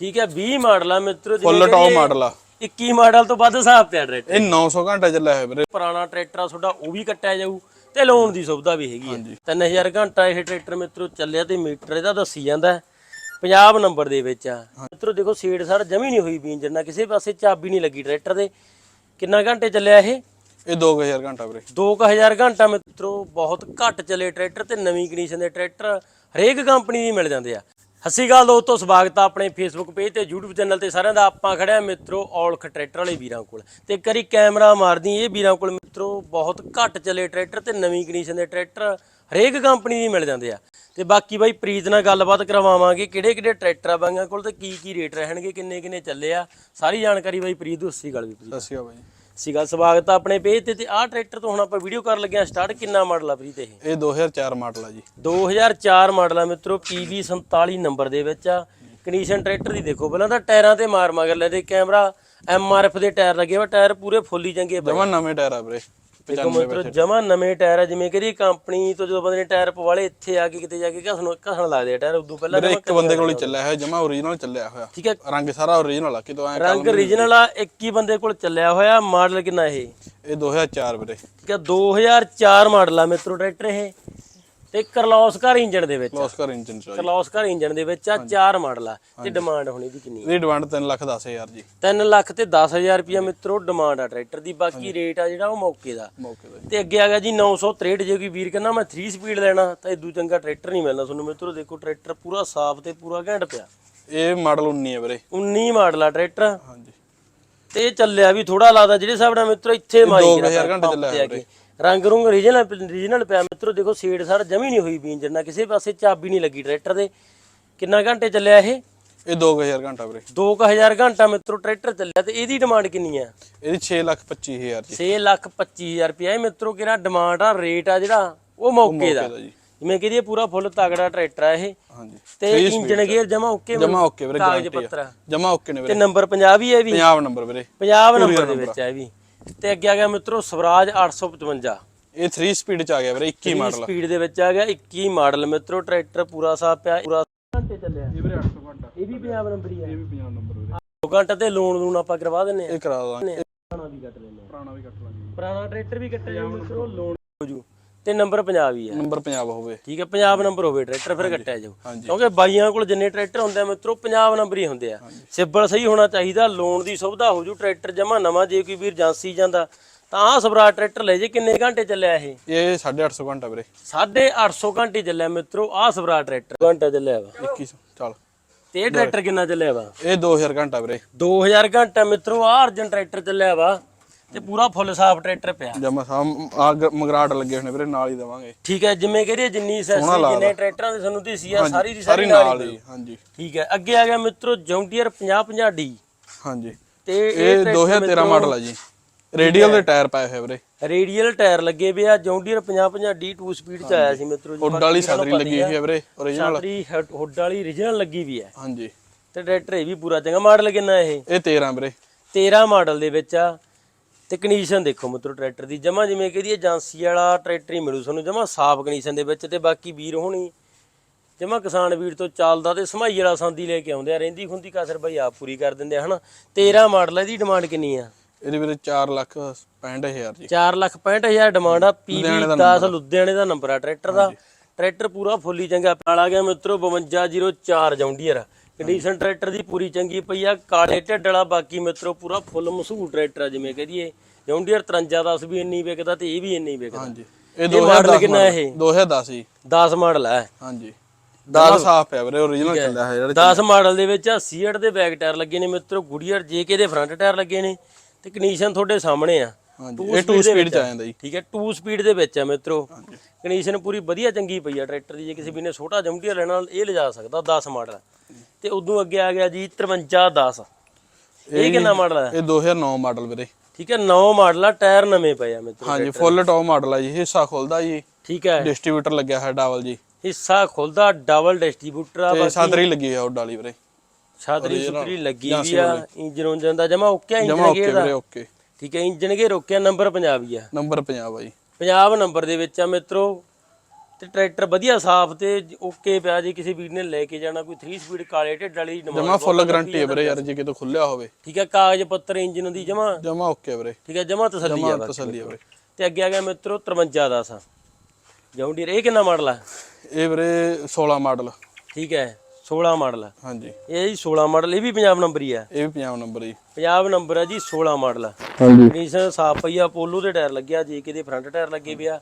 ਠੀਕ ਹੈ 20 ਮਾਡਲ ਆ ਮਿੱਤਰੋ ਫੁੱਲ ਟੌਪ ਮਾਡਲ ਆ। 21 ਮਾਡਲ ਤੋਂ ਵੱਧ ਹਿਸਾਬ ਪਿਆ ਟਰੈਕਟਰ ਇਹ 900 ਘੰਟੇ ਚੱਲਿਆ ਹੋਇਆ ਵੀਰੇ। ਪੁਰਾਣਾ ਟਰੈਕਟਰ ਆ ਤੁਹਾਡਾ ਉਹ ਵੀ ਕੱਟਿਆ ਜਾਊ ਤੇ ਲੋਨ ਦੀ ਸੁਵਿਧਾ ਵੀ ਹੈਗੀ ਹੈ 3000 ਘੰਟਾ ਇਹ ਟਰੈਕਟਰ ਮਿੱਤਰੋ ਚੱਲਿਆ ਤੇ ਮੀਟਰ ਇਹਦਾ ਦੱਸੀ ਜਾਂਦਾ। ਪੰਜਾਬ ਨੰਬਰ ਦੇ ਵਿੱਚ ਆ। ਮਿੱਤਰੋ ਦੇਖੋ ਸੀਟ ਸਰ ਜਮੀ ਨਹੀਂ ਹੋਈ ਵੀ ਇੰਜਨ ਨਾਲ ਕਿਸੇ ਪਾਸੇ ਚਾਬੀ ਨਹੀਂ ਲੱਗੀ ਟਰੈਕਟਰ ਦੇ। ਕਿੰਨਾ ਘੰਟੇ ਚੱਲਿਆ ਇਹ? ਇਹ 2000 ਘੰਟਾ ਵੀਰੇ। 2000 ਘੰਟਾ ਮਿੱਤਰੋ ਬਹੁਤ ਘੱਟ ਚੱਲੇ ਟਰੈਕਟਰ ਤੇ ਨਵੀਂ ਕੰਡੀਸ਼ਨ ਦੇ ਟਰੈਕਟਰ ਹਰੇਕ ਕੰਪਨੀ ਦੇ ਮਿਲ ਜਾਂਦੇ ਆ। ਸਤਿ ਸ਼੍ਰੀ ਅਕਾਲ ਦੋਸਤੋ, ਸਵਾਗਤ ਆ ਆਪਣੇ ਫੇਸਬੁੱਕ ਪੇਜ ਤੇ, YouTube ਚੈਨਲ ਤੇ ਸਾਰਿਆਂ ਦਾ। ਆਪਾਂ ਖੜਿਆ ਮਿੱਤਰੋ ਔਲਖ ਟਰੈਕਟਰ ਵਾਲੇ ਵੀਰਾਂ ਕੋਲ। ਤੇ ਕਰੀ ਕੈਮਰਾ ਮਾਰਦੀ ਇਹ ਵੀਰਾਂ ਕੋਲ, ਮਿੱਤਰੋ, ਬਹੁਤ ਘੱਟ ਚੱਲੇ ਟਰੈਕਟਰ ਤੇ ਨਵੀਂ ਕੰਡੀਸ਼ਨ ਦੇ ਟਰੈਕਟਰ ਹਰੇਕ ਕੰਪਨੀ ਦੀ ਮਿਲ ਜਾਂਦੇ ਆ। ਤੇ ਬਾਕੀ ਬਾਈ, ਪ੍ਰੀਤ ਨਾਲ ਗੱਲਬਾਤ ਕਰਵਾਵਾਂਗੇ ਕਿਹੜੇ ਕਿਹੜੇ ਟਰੈਕਟਰ ਆ ਬਾਈਆਂ ਕੋਲ ਤੇ ਕੀ ਕੀ ਰੇਟ ਰਹਿਣਗੇ, ਕਿੰਨੇ ਕਿੰਨੇ ਚੱਲੇ ਆ। ਸਾਰੀ ਜਾਣਕਾਰੀ ਬਾਈ ਪ੍ਰੀਤ ਤੋਂ ਗੱਲ ਵੀ ਪ੍ਰੀਤ। ਸਤਿ ਸ਼੍ਰੀ ਅਕਾਲ ਬਾਈ। ਸੀਗਾ ਸਵਾਗਤ ਆ ਆਪਣੇ ਪੇਜ ਤੇ ਤੇ ਆਹ ਟਰੈਕਟਰ ਤੋਂ ਹੁਣ ਆਪਾਂ ਵੀਡੀਓ ਕਰਨ ਲੱਗੇ ਆ ਸਟਾਰਟ ਕਿੰਨਾ ਮਾਡਲ ਆ ਪ੍ਰੀਤ ਇਹ? ਇਹ 2004 ਮਾਡਲ ਆ ਜੀ। 2004 ਮਾਡਲ ਆ ਮਿੱਤਰੋ PV 47 ਨੰਬਰ ਦੇ ਵਿੱਚ ਆ। ਕੰਡੀਸ਼ਨ ਟਰੈਕਟਰ ਦੀ ਦੇਖੋ ਪਹਿਲਾਂ ਤਾਂ ਟਾਇਰਾਂ ਤੇ ਮਾਰ ਮਗਰ ਲੈ ਦੇ ਕੈਮਰਾ MRF ਦੇ ਟਾਇਰ ਲੱਗੇ ਵਾ ਟਾਇਰ ਪੂਰੇ ਫੁੱਲੀ ਚੰਗੇ ਪਏ ਜਮਾ ਨਵੇਂ ਟਾਇਰ ਆ ਵੀਰੇ। ਦੇਖੋ ਮਿੱਤਰੋ ਜਮਾ ਨਵੇਂ ਟਾਇਰ ਆ ਜਿਵੇਂ ਕਿ ਕੰਪਨੀ ਤੋਂ ਜਦੋਂ ਬੰਦੇ ਨੇ ਟਾਇਰ ਪਵਾਲੇ ਇੱਥੇ ਆ ਕੇ ਕਿਤੇ ਜਾ ਕੇ ਘਸਣ ਘਸਣ ਲੱਗਦੇ ਆ ਟਾਇਰ ਉਦੋਂ ਪਹਿਲਾਂ ਇੱਕ ਬੰਦੇ ਕੋਲ ਹੀ ਚੱਲਿਆ ਹੋਇਆ ਜਮਾ ਓਰੀਜਨਲ ਚੱਲਿਆ ਹੋਇਆ। ਠੀਕ ਹੈ। ਰੰਗ ਸਾਰਾ ਓਰੀਜਨਲ ਆ ਕਿਤੋਂ ਐ ਰੰਗ ਰੀਜਨਲ ਆ ਇੱਕ ਹੀ ਬੰਦੇ ਕੋਲ ਚੱਲਿਆ ਹੋਇਆ ਮਾਡਲ ਕਿੰਨਾ ਇਹ? ਇਹ 2004 ਵੀਰੇ। ਠੀਕ ਹੈ 2004 ਮਾਡਲ ਆ ਮਿੱਤਰੋ ਟਰੈਕਟਰ ਇਹ। ਤੇ ਕਰਲੌਸਕਰ ਇੰਜਨ ਦੇ ਵਿੱਚ ਆ। ਲੋਸਕਰ ਇੰਜਨ ਚ ਆ ਜੀ। ਕਰਲੌਸਕਰ ਇੰਜਨ ਦੇ ਵਿੱਚ ਆ ਚਾਰ ਮਾਡਲ ਆ। ਤੇ ਡਿਮਾਂਡ ਹੋਣੀ ਦੀ ਕਿੰਨੀ ਇਹਦੀ ਡਿਮਾਂਡ 3 ਲੱਖ 10000 ਜੀ। 3 ਲੱਖ ਤੇ 10000 ਰੁਪਇਆ ਮਿੱਤਰੋ ਡਿਮਾਂਡ ਆ ਟਰੈਕਟਰ ਦੀ। ਬਾਕੀ ਰੇਟ ਆ ਜਿਹੜਾ ਉਹ ਮੌਕੇ ਦਾ। ਮੌਕੇ ਦਾ ਜੀ। ਤੇ ਅੱਗੇ ਆ ਗਿਆ ਜੀ 963 ਜੇ ਕੋਈ ਵੀਰ ਕਹਿੰਦਾ ਮੈਂ 3 ਸਪੀਡ ਲੈਣਾ ਤਾਂ ਇਦੂ ਚੰਗਾ ਟਰੈਕਟਰ ਨਹੀਂ ਮਿਲਣਾ ਤੁਹਾਨੂੰ। ਮਿੱਤਰੋ ਦੇਖੋ ਟਰੈਕਟਰ ਪੂਰਾ ਸਾਫ਼ ਤੇ ਪੂਰਾ ਘੈਂਟ ਪਿਆ। ਇਹ ਮਾਡਲ 19 ਹੈ ਵੀਰੇ। 19 ਮਾਡਲ ਆ ਟਰੈਕਟਰ। ਹਾਂਜੀ। ਤੇ ਇਹ ਚੱਲਿਆ ਵੀ ਥੋੜਾ ਲੱਗਦਾ ਜਿਹੜੇ ਹਿਸਾਬ ਨਾਲ ਮਿੱਤਰੋ ਇੱਥੇ ਮਾਰੀ ਗਿਆ 2000 ਘੰਟੇ ਚੱਲਿਆ ਆ। ਰੰਗ ਰੁੰਗ ਰੀਜਨਲ ਰੀਜਨਲ ਪਿਆ। ਮਿੱਤਰੋ ਦੇਖੋ ਸੀਟ ਸਰ ਜਮੀ ਨਹੀਂ ਹੋਈ ਇੰਜਨ ਨਾਲ ਕਿਸੇ ਪਾਸੇ ਚਾਬੀ ਨਹੀਂ ਲੱਗੀ ਟਰੈਕਟਰ ਦੇ। ਕਿੰਨਾ ਘੰਟੇ ਚੱਲਿਆ ਇਹ? ਇਹ 2000 ਘੰਟਾ ਵੀਰੇ। 2000 ਘੰਟਾ ਮਿੱਤਰੋ ਟਰੈਕਟਰ ਚੱਲਿਆ ਤੇ ਇਹਦੀ ਡਿਮਾਂਡ ਕਿੰਨੀ ਆ? ਇਹਦੀ 6 ਲੱਖ 25000 ਜੀ। 6 ਲੱਖ 25000 ਰੁਪਇਆ। ਇਹ ਮਿੱਤਰੋ ਕਿਹੜਾ ਡਿਮਾਂਡ ਆ ਰੇਟ ਆ ਜਿਹੜਾ ਉਹ ਮੌਕੇ ਦਾ। ਜਿਵੇਂ ਕਿ ਇਹ ਪੂਰਾ ਫੁੱਲ ਤਗੜਾ ਟਰੈਕਟਰ ਆ ਇਹ। ਹਾਂਜੀ। ਤੇ ਇੰਜਨ ਗੇਅਰ ਜਮਾ ਓਕੇ ਜਮਾ ਓਕੇ ਵੀਰੇ ਗਾਰੰਟੀ। ਜਮਾ ਓਕੇ ਨੇ ਤੇ ਵੀਰੇ ਨੰਬਰ 50 ਵੀ ਹੈ ਵੀ? ਪੰਜਾਬ ਨੰਬਰ ਵੀਰੇ। ਪੰਜਾਬ ਨੰਬਰ ਦੇ ਵਿੱਚ ਹੈ ਵੀ। ਤੇ ਅੱਗੇ ਆ ਗਿਆ ਮਿੱਤਰੋ ਸਵਰਾਜ 855 ਇਹ 3 ਸਪੀਡ ਚ ਆ ਗਿਆ ਵੀਰੇ 21 ਮਾਡਲ ਸਪੀਡ ਦੇ ਵਿੱਚ ਆ ਗਿਆ 21 ਮਾਡਲ ਮਿੱਤਰੋ ਟਰੈਕਟਰ ਪੂਰਾ ਸਾਫ਼ ਪਿਆ ਪੂਰਾ ਘੰਟੇ ਚੱਲਿਆ ਇਹ ਵੀਰੇ 800 ਘੰਟਾ। ਇਹ ਵੀ ਪੰਜਾਬ ਨੰਬਰ ਹੀ ਹੈ ਇਹ ਵੀ ਪੰਜਾਬ ਨੰਬਰ ਵੀਰੇ। 2 ਘੰਟੇ ਤੇ ਲੋਨ ਲੂਨ ਆਪਾਂ ਕਰਵਾ ਦਿੰਨੇ ਆ। ਇਹ ਕਰਾ ਦਾਂਗੇ। ਪੁਰਾਣਾ ਵੀ ਕੱਟ ਆ। ਪੁਰਾਣਾ ਵੀ ਕੱਟ ਲਾਂਗੇ। ਪੁਰਾਣਾ ਟਰੈਕਟਰ ਵੀ ਕੱਟਿਆ ਜਾਊ ਮਿੱਤਰੋ ਲੋਨ ਹੋ ਜੂ। ਤੇ ਨੰਬਰ ਪੰਜਾਬ ਹੀ ਹੈ ਨੰਬਰ ਪੰਜਾਬ ਹੋਵੇ। ਠੀਕ ਹੈ ਪੰਜਾਬ ਨੰਬਰ ਹੋਵੇ ਟਰੈਕਟਰ ਫਿਰ ਕੱਟਿਆ ਜਾਊ। ਕਿਉਂਕਿ ਬਾਈਆਂ ਕੋਲ ਜਿੰਨੇ ਟਰੈਕਟਰ ਹੁੰਦੇ ਆ ਮਿੱਤਰੋ ਪੰਜਾਬ ਨੰਬਰ ਹੀ ਹੁੰਦੇ ਆ। ਸਿਬਲ ਸਹੀ ਹੋਣਾ ਚਾਹੀਦਾ ਲੋਨ ਦੀ ਸੁਵਿਧਾ ਹੋ ਜੂ ਟਰੈਕਟਰ ਜਮਾ ਨਵਾਂ ਜੇ ਕੋਈ ਵੀਰ ਏਜੰਸੀ ਜਾਂਦਾ ਤਾਂ ਆਹ ਸਵਰਾਜ ਟਰੈਕਟਰ ਲੈ ਜੇ ਕਿੰਨੇ ਘੰਟੇ ਚੱਲਿਆ ਇਹ? ਇਹ 850 ਘੰਟਾ ਵੀਰੇ। 850 ਘੰਟੇ ਚੱਲਿਆ ਮਿੱਤਰੋ ਆਹ ਸਵਰਾਜ ਟਰੈਕਟਰ। ਘੰਟਾ ਚੱਲਿਆ ਵਾ। 21 ਚੱਲ। ਤੇ ਇਹ ਟਰੈਕਟਰ ਕਿੰਨਾ ਚੱਲਿਆ ਵਾ? ਇਹ 2000 ਘੰਟਾ ਵੀਰੇ। 2000 ਘੰਟਾ ਮਿੱਤਰੋ ਆਹ ਅਰਜਨ ਟਰੈਕਟਰ ਚੱਲਿਆ ਵਾ। ਤੇ ਪੂਰਾ ਫੁੱਲ ਸਾਫ਼ ਟਰੈਕਟਰ ਪਿਆ। ਜਮਾ ਗ- ਮਗਰਾਟ ਲੱਗੇ ਹੋਣੇ ਵੀਰੇ ਨਾਲ ਹੀ ਦਵਾਂਗੇ। ਠੀਕ ਹੈ ਜਿਵੇਂ ਕਹਦੇ ਜਿੰਨੀ ਸੈਸੀ ਜਿੰਨੇ ਟਰੈਕਟਰਾਂ ਦੇ ਸਾਨੂੰ ਦਿਸੀ ਆ ਸਾਰੀ ਦੀ ਸਾਰੀ ਨਾਲ ਹੀ ਹਾਂਜੀ। ਠੀਕ ਹੈ ਅੱਗੇ ਆ ਗਿਆ ਮਿੱਤਰੋ ਜੌਂਟੀਅਰ 5050 ਡੀ। ਹਾਂਜੀ। ਤੇ ਇਹ 2013 ਮਾਡਲ ਆ ਜੀ। ਰੇਡੀਅਲ ਦੇ ਟਾਇਰ ਪਾਏ ਹੋਏ ਵੀਰੇ। ਰੇਡੀਅਲ ਟਾਇਰ ਲੱਗੇ ਵੇ ਆ ਜੌਂਡੀਅਰ 5050 ਡੀ 2 ਸਪੀਡ ਚ ਆਇਆ ਸੀ ਮਿੱਤਰੋ ਜੀ ਹੁੱਡ ਵਾਲੀ ਸਾਦਰੀ ਲੱਗੀ ਹੋਈ ਹੈ ਵੀਰੇ ਓਰੀਜਨਲ ਛਾਤਰੀ ਹੁੱਡ ਵਾਲੀ ਰੀਜਨਲ ਲੱਗੀ ਵੀ ਹੈ। ਹਾਂਜੀ। ਤੇ ਟਰੈਕਟਰ ਇਹ ਵੀ ਪੂਰਾ ਚੰਗਾ ਮਾਡਲ ਕਿੰਨਾ ਇਹ? ਇਹ 13 ਵੀਰੇ। 13 ਮਾਡਲ ਦੇ ਵਿੱਚ ਆ। ਤੇ ਕੰਡੀਸ਼ਨ ਦੇਖੋ ਮਿੱਤਰੋ ਟਰੈਕਟਰ ਦੀ। ਜਮਾ ਜਿਵੇਂ ਕਹਦੀ ਏਜੰਸੀ ਵਾਲਾ ਟਰੈਕਟਰ ਹੀ ਮਿਲੂ ਤੁਹਾਨੂੰ ਜਮਾ ਸਾਫ਼ ਕੰਡੀਸ਼ਨ ਦੇ ਵਿੱਚ ਤੇ ਬਾਕੀ ਵੀਰ ਹੋਣੀ। ਜਮਾ ਕਿਸਾਨ ਵੀਰ ਤੋਂ ਚੱਲਦਾ ਤੇ ਸਮਾਈ ਵਾਲਾ ਸੰਦੀ ਲੈ ਕੇ ਆਉਂਦੇ ਆ ਰਹਿੰਦੀ ਖੁੰਦੀ ਕਸਰ ਬਈ ਆਪ ਪੂਰੀ ਕਰ ਦਿੰਦੇ ਆ ਹਨਾ? 13 ਮਾਡਲ ਇਹਦੀ ਡਿਮਾਂਡ ਕਿੰਨੀ ਆ? ਇਹਦੇ ਵੀਰੇ 4 ਲੱਖ 65000 ਜੀ। 4 ਲੱਖ 65000 ਡਿਮਾਂਡ ਆ ਪੀਵੀ 10 ਲੁਧਿਆਣੇ ਦਾ ਨੰਬਰ ਆ। ਟਰੈਕਟਰ ਦਾ। ਟਰੈਕਟਰ ਪੂਰਾ ਫੁੱਲੀ ਚੰਗਾ ਨਾਲ ਆ ਗਿਆ ਮਿੱਤਰੋ 5204 ਜੌਂਡੀਅਰ ਕੰਡੀਸ਼ਨ ਟਰੈਕਟਰ ਦੀ ਪੂਰੀ ਚੰਗੀ ਪਈ ਆ ਕਾਲੇ ਢੱਡ ਵਾਲਾ ਬਾਕੀ ਮਿੱਤਰੋ ਪੂਰਾ ਫੁੱਲ ਮਸ਼ਹੂਰ ਟਰੈਕਟਰ ਆ ਜਿਵੇਂ ਕਹਦੀਏ ਜੌਂਡੀਅਰ 5310 ਵੀ ਇੰਨੀ ਵਿਕਦਾ ਤੇ ਇਹ ਵੀ ਇੰਨੀ ਵਿਕਦਾ। ਹਾਂਜੀ। ਇਹ ਇਹ ਮਾਡਲ 2010 ਕਿੰਨਾ ਇਹ? 2010 ਜੀ। 10 ਮਾਡਲ ਹੈ ਹਾਂਜੀ। 10 ਸਾਫ਼ ਪਿਆ ਵੀਰੇ ਓਰੀਜਨਲ ਚੱਲਿਆ ਹੈ ਜਿਹੜੇ 10 ਮਾਡਲ ਦੇ ਵਿੱਚ ਆ ਸੀਟ ਦੇ ਬੈਕ ਟਾਇਰ ਲੱਗੇ ਨੇ ਮਿੱਤਰੋ ਗੁੜੀਅਰ ਜੇਕੇ ਦੇ ਫਰੰਟ ਟਾਇਰ ਲੱਗੇ ਨੇ ਤੇ ਕੰਡੀਸ਼ਨ ਤੁਹਾਡੇ ਸਾਹਮਣੇ ਆ। ਹਾਂਜੀ ਇਹ 2 ਸਪੀਡ ਚ ਆ। ਜਾਂਦਾ ਜੀ। ਠੀਕ ਹੈ 2 ਸਪੀਡ ਦੇ ਵਿੱਚ ਆ ਮਿੱਤਰੋ। ਕੰਡੀਸ਼ਨ ਪੂਰੀ ਵਧੀਆ ਚੰਗੀ ਪਈ ਆ ਟਰੈਕਟਰ ਦੀ ਜੇ ਕਿਸੇ ਵੀ ਨੇ ਛੋਟਾ ਜੰਮਟੀਆ ਲੈਣਾ ਇਹ ਲਿਜਾ ਸਕਦਾ 10 ਮਾਡਲ। ਤੇ ਉਦੋਂ ਅੱਗੇ ਆ ਗਿਆ ਜੀ 5310 ਇਹ ਕਿੰਨਾ ਮਾਡਲ ਹੈ ਇਹ 2009 ਮਾਡਲ ਵੀਰੇ। ਠੀਕ ਹੈ 9 ਮਾਡਲ ਆ ਟਾਇਰ ਨਵੇਂ ਪਏ ਆ ਮਿੱਤਰੋ ਹਾਂਜੀ ਫੁੱਲ ਟੌਪ ਮਾਡਲ ਆ ਜੀ ਹਿੱਸਾ ਖੁੱਲਦਾ ਜੀ। ਠੀਕ ਹੈ। ਡਿਸਟ੍ਰੀਬਿਊਟਰ ਲੱਗਿਆ ਹੈ ਡਬਲ ਜੀ। ਹਿੱਸਾ ਖੁੱਲਦਾ ਡਬਲ ਡਿਸਟ੍ਰੀਬਿਊਟਰ ਆ ਤੇ ਸਾਦਰੀ ਲੱਗੀ ਆ ਉੱਡ ਵਾਲੀ ਵੀਰੇ। ਛਾਤਰੀ ਸੁਤਰੀ ਲੱਗੀ ਵੀ ਆ ਇੰਜਨ ਉਂਜਨ ਦਾ ਜਮਾ ਓਕੇ ਜਮਾ ਇੰਜਨ ਓਕੇ ਗੇਅਰ ਦਾ ਵੀਰੇ ਓਕੇ। ਠੀਕ ਹੈ ਇੰਜਨ ਗੇ ਰੋਕਿਆ ਨੰਬਰ ਪੰਜਾਬੀ ਆ। ਨੰਬਰ 50 ਆ ਜੀ ਪੰਜਾਬ ਨੰਬਰ ਦੇ ਵਿੱਚ ਆ ਮਿੱਤਰੋ। ਤੇ ਟਰੈਕਟਰ ਵਧੀਆ ਸਾਫ਼ ਤੇ ਓਕੇ ਪਿਆ ਜੀ ਕਿਸੇ ਵੀਰ ਨੇ ਲੈ ਕੇ ਜਾਣਾ ਕੋਈ 3 ਸਪੀਡ ਕਾਲੇ ਢਿੱਡ ਵਾਲੀ ਜਮਾ ਫੁੱਲ ਗਾਰੰਟੀ ਹੈ ਵੀਰੇ ਯਾਰ ਜੇ ਕਿਤੋਂ ਖੁੱਲਿਆ ਹੋਵੇ। ਠੀਕ ਹੈ ਕਾਗਜ਼ ਪੱਤਰ ਇੰਜਨ ਦੀ ਜਮਾ। ਜਮਾ ਓਕੇ ਵੀਰੇ। ਠੀਕ ਹੈ ਜਮਾ ਤਸੱਲੀ ਆ ਬਸ ਤਸੱਲੀ ਹੈ ਵੀਰੇ। ਤੇ ਅੱਗੇ ਆ ਗਿਆ ਮਿੱਤਰੋ 53 ਦਾ ਸਾ। ਜੌਂਡੀਅਰ ਇਹ ਕਿੰਨਾ ਮਾਡਲ ਆ? ਇਹ ਵੀਰੇ 16 ਮਾਡਲ। ਠੀਕ ਹੈ 16 ਮਾਡਲ ਆ। ਹਾਂਜੀ। ਇਹ ਜੀ 16 ਮਾਡਲ ਇਹ ਵੀ ਪੰਜਾਬ ਨੰਬਰ ਹੀ ਆ। ਇਹ ਵੀ ਪੰਜਾਬ ਨੰਬਰ ਜੀ ਪੰਜਾਬ ਨੰਬਰ ਆ ਜੀ 16 ਮਾਡਲ ਹਾਂਜੀ। ਕੰਡੀਸ਼ਨ ਸਾਫ਼ ਪਈ ਆ ਪੋਲੋ ਦੇ ਟਾਇਰ ਲੱਗਿਆ ਜੇ ਕਿਤੇ ਫਰੰਟ ਟਾਇਰ ਲੱਗੇ ਪਿਆ।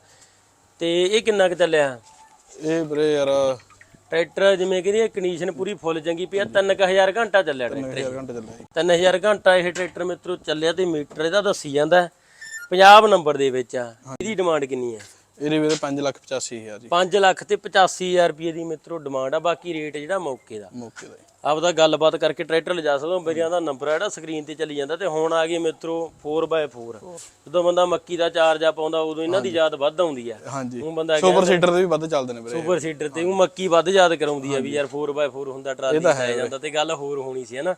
ਤੇ ਇਹ ਕਿੰਨਾ ਕੁ ਚੱਲਿਆ? ਇਹ ਵੀਰੇ ਯਾਰ ਟਰੈਕਟਰ ਜਿਵੇਂ ਕਹਿੰਦੀ ਕੰਡੀਸ਼ਨ ਪੂਰੀ ਫੁੱਲ ਚੰਗੀ ਪਈ ਆ 3000 ਘੰਟਾ ਚੱਲਿਆ ਟਰੈਕਟਰ 1000 ਘੰਟੇ ਚੱਲਿਆ ਜੀ। 3000 ਘੰਟਾ ਇਹ ਟਰੈਕਟਰ ਮਿੱਤਰੋ ਚੱਲਿਆ ਤੇ ਮੀਟਰ ਇਹਦਾ ਦੱਸੀ ਜਾਂਦਾ। ਪੰਜਾਬ ਨੰਬਰ ਦੇ ਵਿੱਚ ਆ। ਇਹਦੀ ਡਿਮਾਂਡ ਕਿੰਨੀ ਹੈ? ਇਹਦੇ ਵੀਰੇ 5 ਲੱਖ 85 ਹਜ਼ਾਰ ਜੀ। 5 ਲੱਖ ਤੇ 85000 ਰੁਪਏ ਦੀ ਮਿੱਤਰੋ ਡਿਮਾਂਡ ਆ ਬਾਕੀ ਰੇਟ ਜਿਹੜਾ ਮੌਕੇ ਦਾ। ਮੌਕੇ ਦਾ। ਆਪਦਾ ਗੱਲਬਾਤ ਕਰਕੇ ਟਰੈਕਟਰ ਲਿਜਾ ਸਕਦਾ। ਮੇਰਿਆਂ ਦਾ ਨੰਬਰ ਜਿਹੜਾ ਸਕਰੀਨ ਤੇ ਚੱਲੀ ਜਾਂਦਾ ਤੇ ਹੁਣ ਆ ਗਈ ਮਿੱਤਰੋ 4x4 ਜਦੋਂ ਬੰਦਾ ਮੱਕੀ ਦਾ ਚਾਰਜ ਆ ਪਾਉਂਦਾ ਉਦੋਂ ਇਹਨਾਂ ਦੀ ਯਾਦ ਵੱਧ ਆਉਂਦੀ ਆ। ਹਾਂਜੀ। ਉਹ ਬੰਦਾ ਸੁਪਰ ਸੀਟਰ ਦੇ ਵੀ ਵੱਧ ਚੱਲਦੇ ਨੇ ਵੀਰੇ। ਸੁਪਰ ਸੀਡਰ ਤੇ ਉਹ ਮੱਕੀ ਵੱਧ ਯਾਦ ਕਰਾਉਂਦੀ ਆ ਵੀ ਯਾਰ 4x4 ਹੁੰਦਾ ਟਰਾਲੀ ਤੇ ਆ ਜਾਂਦਾ ਤੇ ਗੱਲ ਹੋਰ ਹੋਣੀ ਸੀ ਹਨਾ?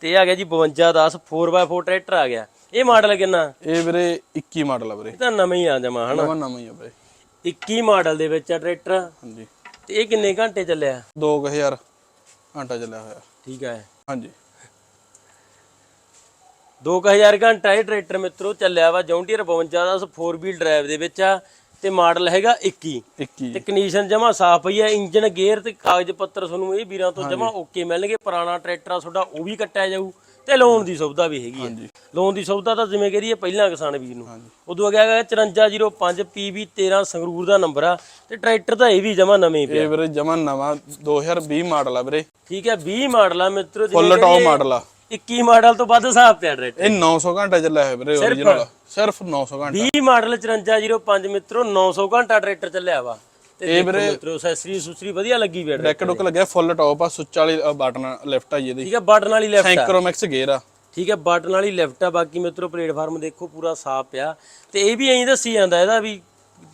ਤੇ ਆ ਗਿਆ ਜੀ 5210 4x4 ਟਰੈਕਟਰ ਆ ਗਿਆ। ਇਹ ਮਾਡਲ ਕਿੰਨਾ? ਇਹ ਵੀਰੇ 21 ਮਾਡਲ ਆ ਵੀਰੇ। ਇਹ ਤਾਂ ਨਵਾਂ ਹੀ ਆ ਜਮਾ ਹਨਾ? ਨਵਾਂ ਨਵਾਂ ਹੀ ਆ ਵੀਰੇ। 21 ਮਾਡਲ ਦੇ ਵਿੱਚ ਆ ਟਰੈਕਟਰ। ਹਾਂਜੀ। ਤੇ ਇਹ ਕਿੰਨੇ ਘੰਟੇ ਚੱਲਿਆ? 2000 ਘੰਟਾ ਚੱਲਿਆ ਹੋਇਆ। ਠੀਕ ਹੈ। ਹਾਂਜੀ। 2000 ਘੰਟਾ ਇਹ ਟਰੈਕਟਰ ਮਿੱਤਰੋ ਚੱਲਿਆ ਵਾ ਜੌਂਡੀਅਰ 52 ਦਾ 4 ਵੀਲ ਡਰਾਈਵ ਦੇ ਵਿੱਚ ਆ ਤੇ ਮਾਡਲ ਹੈਗਾ 21 21 ਤੇ ਕੰਡੀਸ਼ਨ ਜਮਾ ਸਾਫ਼ ਪਈ ਆ ਇੰਜਨ ਗੇਅਰ ਤੇ ਕਾਗਜ਼ ਪੱਤਰ ਤੁਹਾਨੂੰ ਇਹ ਵੀਰਾਂ ਤੋਂ ਜਮਾ ਓਕੇ ਮਿਲਣਗੇ ਪੁਰਾਣਾ ਟਰੈਕਟਰ ਆ ਤੁਹਾਡਾ ਉਹ ਵੀ ਕੱਟਿਆ ਜਾਊ। ਤੇ ਲੋਨ ਦੀ ਸੁਵਿਧਾ ਵੀ ਹੈਗੀ ਹੈ। ਲੋਨ ਦੀ ਸੁਵਿਧਾ ਤਾਂ ਜਿਵੇਂ ਕਰੀਏ ਪਹਿਲਾਂ ਕਿਸਾਨ ਵੀਰ ਨੂੰ। ਉਦੋਂ ਅੱਗੇ ਹੈਗਾ 5405 PB 13 ਸੰਗਰੂਰ ਦਾ ਨੰਬਰ ਆ ਤੇ ਟਰੈਕਟਰ ਤਾਂ ਇਹ ਵੀ ਜਮਾ ਨਵੇਂ ਹੀ ਪਿਆ। ਇਹ ਵੀਰੇ ਜਮਾ ਨਵਾਂ 2020 ਮਾਡਲ ਆ ਵੀਰੇ। ਠੀਕ ਹੈ 20 ਮਾਡਲ ਆ ਮਿੱਤਰੋ ਫੁੱਲ ਜਿਵੇਂ ਟੌਪ ਮਾਡਲ ਆ। 21 ਮਾਡਲ ਤੋਂ ਵੱਧ ਹਿਸਾਬ ਪਿਆ ਟਰੈਕਟਰ। ਇਹ 900 ਘੰਟਾ ਚੱਲਿਆ ਹੋਇਆ ਵੀਰੇ origignal ਸਿਰਫ 900 ਘੰਟਾ। 20 ਮਾਡਲ 5405 ਮਿੱਤਰੋ 900 ਘੰਟਾ ਟਰੈਕਟਰ ਚੱਲਿਆ ਵਾ। ਇਹ ਵੀਰੇ- ਮਿੱਤਰੋ ਸੈਸਰੀ ਸੁਸਰੀ ਵਧੀਆ ਲੱਗੀ ਵੀ ਡੈਕ ਡੁੱਕ ਲੱਗਿਆ ਫੁੱਲ ਟੌਪ ਆ ਸੁੱਚ ਵਾਲੀ ਬਟਨ ਲੈਫਟ ਆ ਜੀ ਇਹਦੀ। ਠੀਕ ਹੈ ਬਟਨ ਵਾਲੀ ਲੈਫਟ ਆ। ਸੈਂਕਰੋਮੈਕਸ ਗੇਅਰ ਆ। ਠੀਕ ਹੈ ਬਟਨ ਵਾਲੀ ਲੈਫਟ ਆ ਬਾਕੀ ਮਿੱਤਰੋ ਪਲੇਟਫਾਰਮ ਦੇਖੋ ਪੂਰਾ ਸਾਫ਼ ਪਿਆ। ਤੇ ਇਹ ਵੀ ਐਂ ਦੱਸੀ ਜਾਂਦਾ ਇਹਦਾ ਵੀ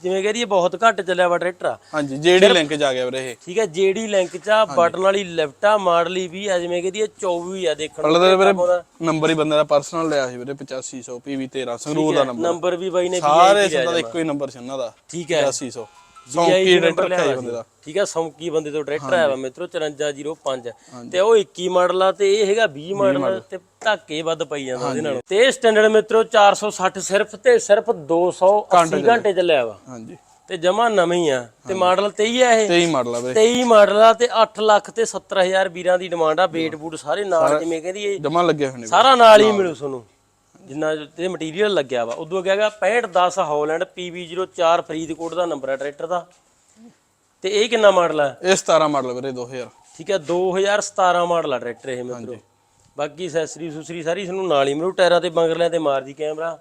ਜਿਵੇਂ ਕਹਦੀ ਬਹੁਤ ਘੱਟ ਚੱਲਿਆ ਵਾ ਟਰੈਕਟਰ ਆ। ਹਾਂਜੀ ਜਿਹੜੀ ਲਿੰਕ ਚ ਆ ਗਿਆ ਵੀਰੇ ਇਹ। ਠੀਕ ਹੈ ਜੇਡੀ ਲਿੰਕ ਚ ਆ ਬਟਨ ਵਾਲੀ ਲੈਫਟ ਆ ਮਾਡਲੀ ਵੀ ਆ ਜਿਵੇਂ ਕਹਦੀ 24 ਆ ਦੇਖਣ ਨੂੰ ਵੀਰੇ ਨੰਬਰ ਹੀ ਬੰਦੇ ਦਾ ਪਰਸਨਲ ਲਿਆ ਸੀ ਵੀਰੇ 8500 PV 13 ਸੰਗਰੂਰ ਦਾ ਨੰਬਰ ਨੰਬਰ ਵੀ ਬਾਈ ਨੇ ਸਾਰੇ ਸੰਦਾ ਇੱਕੋ ਹੀ ਨੰਬਰ ਸੀ ਉਹਨਾਂ ਦਾ ਠੀਕ ਹੈ। 8500 ਸੌਂਕੀ ਰੱਖਿਆ ਸੀ ਬੰਦੇ ਦਾ? ਠੀਕ ਹੈ ਸੌਂਕੀ ਬੰਦੇ ਤੋਂ ਟਰੈਕਟਰ ਆਇਆ ਵਾ ਮਿੱਤਰੋ 5405 ਤੇ ਉਹ 21 ਮਾਡਲ ਆ ਤੇ ਇਹ ਹੈਗਾ 20 ਮਾਡਲ ਤੇ ਧੱਕੇ ਵੱਧ ਪਈ ਜਾਂਦਾ ਉਹਦੇ ਨਾਲੋਂ। ਤੇ ਇਹ ਸਟੈਂਡਰਡ ਮਿੱਤਰੋ 460 ਸਿਰਫ ਤੇ ਸਿਰਫ 280 ਘੰਟੇ ਚੱਲਿਆ ਵਾ। ਹਾਂਜੀ। ਤੇ ਜਮਾ ਨਵੇਂ ਆ। ਤੇ ਮਾਡਲ 23 ਆ ਇਹ। 23 ਮਾਡਲ ਆ ਵੀਰੇ 23 ਮਾਡਲ ਆ ਤੇ 8 ਲੱਖ ਤੇ 70000 ਵੀਰਾਂ ਦੀ ਡਿਮਾਂਡ ਆ। ਵੇਟ ਬੂਟ ਸਾਰੇ ਨਾਲ ਜਿਵੇਂ ਕਹਿੰਦੀ ਇਹ ਜਮਾ ਲੱਗੇ ਹੋਏ ਨੇ ਸਾਰਾ ਨਾਲ ਹੀ ਮਿਲੂ ਤੁਹਾਨੂੰ। ਜਿੰਨਾ ਤੇ ਮਟੀਰੀਅਲ ਲੱਗਿਆ ਵਾ ਉਦੋਂ ਅੱਗੇ ਹੈਗਾ 6510 ਹਾਲੈਂਡ PB04 ਫਰੀਦਕੋਟ ਦਾ ਨੰਬਰ ਹੈ ਟਰੈਕਟਰ ਦਾ। ਤੇ ਇਹ ਕਿੰਨਾ ਮਾਡਲ ਹੈ? ਇਹ 17 ਮਾਡਲ ਵੀਰੇ 2000 ਠੀਕ ਹੈ 2017 ਮਾਡਲ ਆ ਟਰੈਕਟਰ ਇਹ ਮਿੱਤਰੋ। ਬਾਕੀ ਐਕਸੈਸਰੀ ਸੁਸਰੀ ਸਾਰੀ ਤੁਹਾਨੂੰ ਨਾਲ ਹੀ ਮਿਲੂ ਟਾਇਰਾਂ ਤੇ ਬੰਗਰਲਿਆਂ ਤੇ ਮਾਰਦੀ ਕੈਮਰਾ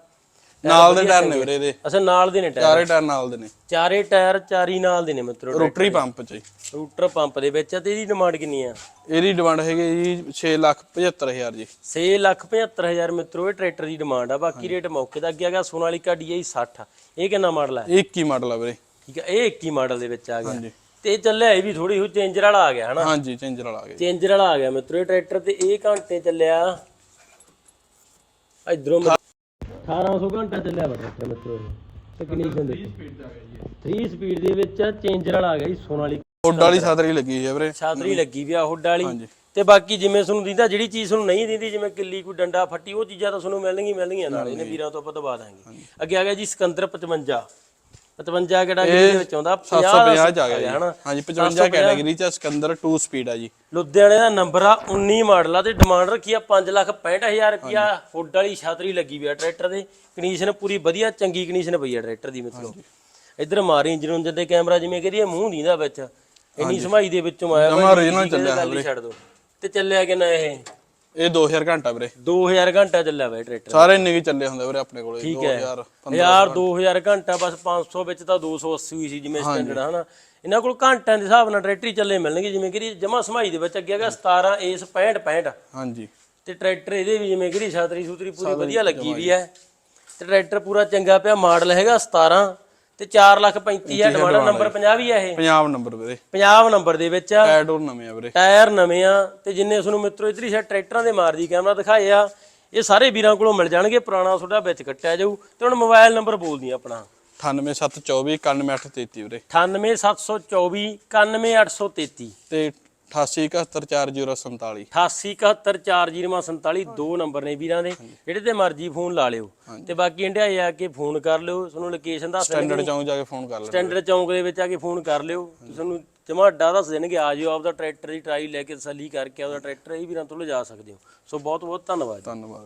ਨਾਲ ਦੇ ਟਾਇਰ ਨੇ ਵੀਰੇ ਇਹਦੇ। ਅਸਾਂ ਨਾਲ ਦੇ ਨੇ ਟਾਇਰ। ਚਾਰੇ ਟਾਇਰ ਨਾਲ ਦੇ ਨੇ। ਚਾਰੇ ਟਾਇਰ ਚਾਰੀ ਨਾਲ ਦੇ ਨੇ ਮਿੱਤਰੋ ਰੋਟਰੀ ਪੰਪ ਚ। ਰੂਟਰ ਪੰਪ ਦੇ ਵਿੱਚ। ਆ ਤੇ ਇਹਦੀ ਡਿਮਾਂਡ ਕਿੰਨੀ ਆ? ਇਹਦੀ ਡਿਮਾਂਡ ਹੈਗੀ ਜੀ 675000 ਜੀ। 675000 ਮਿੱਤਰੋ ਇਹ ਟਰੈਕਟਰ ਦੀ ਡਿਮਾਂਡ ਆ। ਬਾਕੀ ਰੇਟ ਮੌਕੇ ਦਾ ਅੱਗੇ ਹੈਗਾ ਸੋਨਾਲੀਕਾ DI 60 ਇਹ ਕਿੰਨਾ ਮਾਡਲ ਹੈ ਇਹ 21 ਮਾਡਲ ਆ ਵੀਰੇ। ਠੀਕ ਹੈ ਇਹ 21 ਮਾਡਲ ਦੇ ਵਿੱਚ ਆ ਗਿਆ। ਹਾਂਜੀ। ਤੇ ਚੱਲਿਆ ਇਹ ਵੀ ਥੋੜੀ ਹੋ ਚੇਂਜਰ ਵਾਲਾ ਆ ਗਿਆ ਹਨਾ? ਹਾਂਜੀ ਚੇਂਜਰ ਵਾਲਾ ਆ ਗਿਆ। ਚੇਂਜਰ ਵਾਲਾ ਆ ਗਿਆ ਮਿੱਤਰੋ ਇਹ ਟਰੈਕਟਰ ਤੇ ਇਹ ਘੰਟੇ ਚੱਲਿਆ। ਇਧਰੋਂ 1800 ਘੰਟਾ ਚੱਲਿਆ ਵਾ ਟਰੈਕਟਰ ਮਿੱਤਰੋ ਇਹ ਟੈਕਨੀਸ਼ੀਅਨ ਦੇ 3 ਸਪੀਡ ਦੇ ਵਿੱਚ ਆ ਚੇਂਜਰ ਵਾਲਾ ਆ ਗਿਆ ਜੀ ਸੋਨਾਲੀ ਹੁੱਡ ਵਾਲੀ ਸਾਦਰੀ ਲੱਗੀ ਹੈ ਵੀਰੇ। ਛਾਤਰੀ ਲੱਗੀ ਵੀ ਆ ਹੁੱਡ ਵਾਲੀ। ਤੇ ਬਾਕੀ ਜਿਵੇਂ ਤੁਹਾਨੂੰ ਦਿੰਦਾ ਜਿਹੜੀ ਚੀਜ਼ ਤੁਹਾਨੂੰ ਨਹੀਂ ਦਿੰਦੀ ਜਿਵੇਂ ਕਿੱਲੀ ਕੋਈ ਡੰਡਾ ਫੱਟੀ ਉਹ ਚੀਜ਼ਾਂ ਤਾਂ ਤੁਹਾਨੂੰ ਮਿਲਣਗੀਆਂ ਮਿਲਣਗੀਆਂ। ਨਾਲ ਇਹਨੇ ਵੀਰਾਂ ਤੋਂ ਆਪਾਂ ਦਬਾ ਦਾਂਗੇ। ਅੱਗੇ ਆ ਗਿਆ ਜੀ ਸਿਕੰਦਰ 55 55 ਕਿਹੜਾ ਜਿਹਦੇ ਵਿੱਚ ਆਉਂਦਾ? 50 750 ਚ ਆ ਗਿਆ ਹਨਾ? ਹਾਂਜੀ 55 ਕੈਟਾਗਰੀ ਚ ਸਿਕੰਦਰ 2 ਸਪੀਡ ਆ ਜੀ। ਲੁਧਿਆਣੇ ਦਾ ਨੰਬਰ ਆ 19 ਮਾਡਲ ਆ ਤੇ ਡਿਮਾਂਡ ਰੱਖੀ ਆ 5 ਲੱਖ 65000 ਰੁਪਿਆ ਹੁੱਡ ਵਾਲੀ ਛਾਤਰੀ ਲੱਗੀ ਵੀ ਆ ਟਰੈਕਟਰ ਦੇ ਕੰਡੀਸ਼ਨ ਪੂਰੀ ਵਧੀਆ ਚੰਗੀ ਕੰਡੀਸ਼ਨ ਪਈ ਆ ਟਰੈਕਟਰ ਦੀ ਮਤਲਬ ਇੱਧਰ ਮਾਰੀ ਇੰਜਨ ਉਂਜਨ ਦੇ ਕੈਮਰਾ ਜਿਵੇਂ ਕਹਦੀ ਮੂੰਹ ਦੀਂਦਾ ਵਿੱਚ। ਇੰਨੀ ਸਮਾਈ ਦੇ ਵਿੱਚੋਂ ਆਇਆ ਚੱਲਿਆ ਛੱਡ ਦੋ। ਤੇ ਚੱਲਿਆ ਕਿੰਨਾ ਇਹ? ਇਹ 2000 ਘੰਟਾ ਵੀਰੇ। 2000 ਘੰਟਾ ਚੱਲਿਆ ਵਾ ਇਹ ਟਰੈਕਟਰ। ਸਾਰੇ ਇੰਨੇ ਹੀ ਚੱਲੇ ਹੁੰਦੇ ਵੀਰੇ ਆਪਣੇ ਕੋਲੇ ਠੀਕ ਹੈ। 2000 ਯਾਰ 2000 ਘੰਟਾ। ਬਸ 500 ਵਿੱਚ ਤਾਂ 280 ਹੀ ਸੀ ਜਿਵੇਂ ਸਟੈਂਡਰਡ ਹਨਾ। ਇਹਨਾਂ ਕੋਲ ਘੰਟਿਆਂ ਦੇ ਹਿਸਾਬ ਨਾਲ ਟਰੈਕਟਰ ਹੀ ਚੱਲੇ ਮਿਲਣਗੇ ਜਿਵੇਂ ਕਿ ਜਮਾ ਸਮਾਈ ਦੇ ਵਿੱਚ ਅੱਗੇ ਹੈਗਾ 17 ਏਸ 65 65 ਹਾਂਜੀ। ਤੇ ਟਰੈਕਟਰ ਇਹਦੇ ਵੀ ਜਿਵੇਂ ਕਿ ਛਾਤਰੀ ਸੂਤਰੀ ਪੂਰੀ ਵਧੀਆ ਲੱਗੀ ਵੀ ਹੈ। ਤੇ ਟਰੈਕਟਰ ਪੂਰਾ ਚੰਗਾ ਪਿਆ ਮਾਡਲ ਹੈਗਾ 17 ਤੇ 4 ਲੱਖ 35 ਹੈ ਡਿਮਾਂਡ ਨੰਬਰ 50 ਵੀ ਹੈ ਇਹ? ਪੰਜਾਬ ਨੰਬਰ ਵੀਰੇ। 50 ਨੰਬਰ ਦੇ ਵਿੱਚ ਆ। ਹੋਰ ਨਵੇਂ ਆ ਵੀਰੇ। ਟਾਇਰ ਨਵੇਂ ਆ ਤੇ ਜਿੰਨੇ ਤੁਹਾਨੂੰ ਮਿੱਤਰੋ ਇਧਰਲੀ ਸਾਈਡ ਟਰੈਕਟਰਾਂ ਦੇ ਮਾਰਦੀ ਕੈਮਰਾ ਦਿਖਾਏ ਆ ਇਹ ਸਾਰੇ ਵੀਰਾਂ ਕੋਲੋਂ ਮਿਲ ਜਾਣਗੇ ਪੁਰਾਣਾ ਤੁਹਾਡਾ ਵਿੱਚ ਕੱਟਿਆ ਜਾਊ। ਤੇ ਹੁਣ ਮੋਬਾਈਲ ਨੰਬਰ ਬੋਲਦੀ ਆਪਣਾ। 98724 91833 ਵੀਰੇ। 98724 91833 ਤੇ 88714047 88714047 ਦੋ ਨੰਬਰ ਨੇ ਵੀਰਾਂ ਦੇ। ਜਿਹੜੇ ਤੇ ਮਰਜ਼ੀ ਫੋਨ ਲਾ ਲਿਓ। ਤੇ ਬਾਕੀ ਇੰਡੀਆ ਆ ਕੇ ਫੋਨ ਕਰ ਲਿਓ ਤੁਹਾਨੂੰ ਲੋਕੇਸ਼ਨ ਦੱਸ ਸਟੈਂਡਰਡ ਦੇਣਗੇ ਚੌਂਕ ਜਾ ਕੇ ਫੋਨ ਕਰ ਲੈਣਾ ਸਟੈਂਡਰਡ ਚੌਂਕ ਦੇ ਵਿੱਚ ਆ ਕੇ ਫੋਨ ਕਰ ਲਿਓ। ਤੁਹਾਨੂੰ ਜਮਾ ਅੱਡਾ ਦੱਸ ਦੇਣਗੇ ਆ ਜਿਓ ਆਪਦਾ ਟਰੈਕਟਰ ਦੀ ਟਰਾਈ ਲੈ ਕੇ ਤਸੱਲੀ ਕਰਕੇ ਆਪਦਾ ਟਰੈਕਟਰ ਇਹ ਵੀਰਾਂ ਤੋਂ ਲਿਜਾ ਸਕਦੇ ਹੋ। ਸੋ ਬਹੁਤ ਬਹੁਤ ਧੰਨਵਾਦ ਧੰਨਵਾਦ।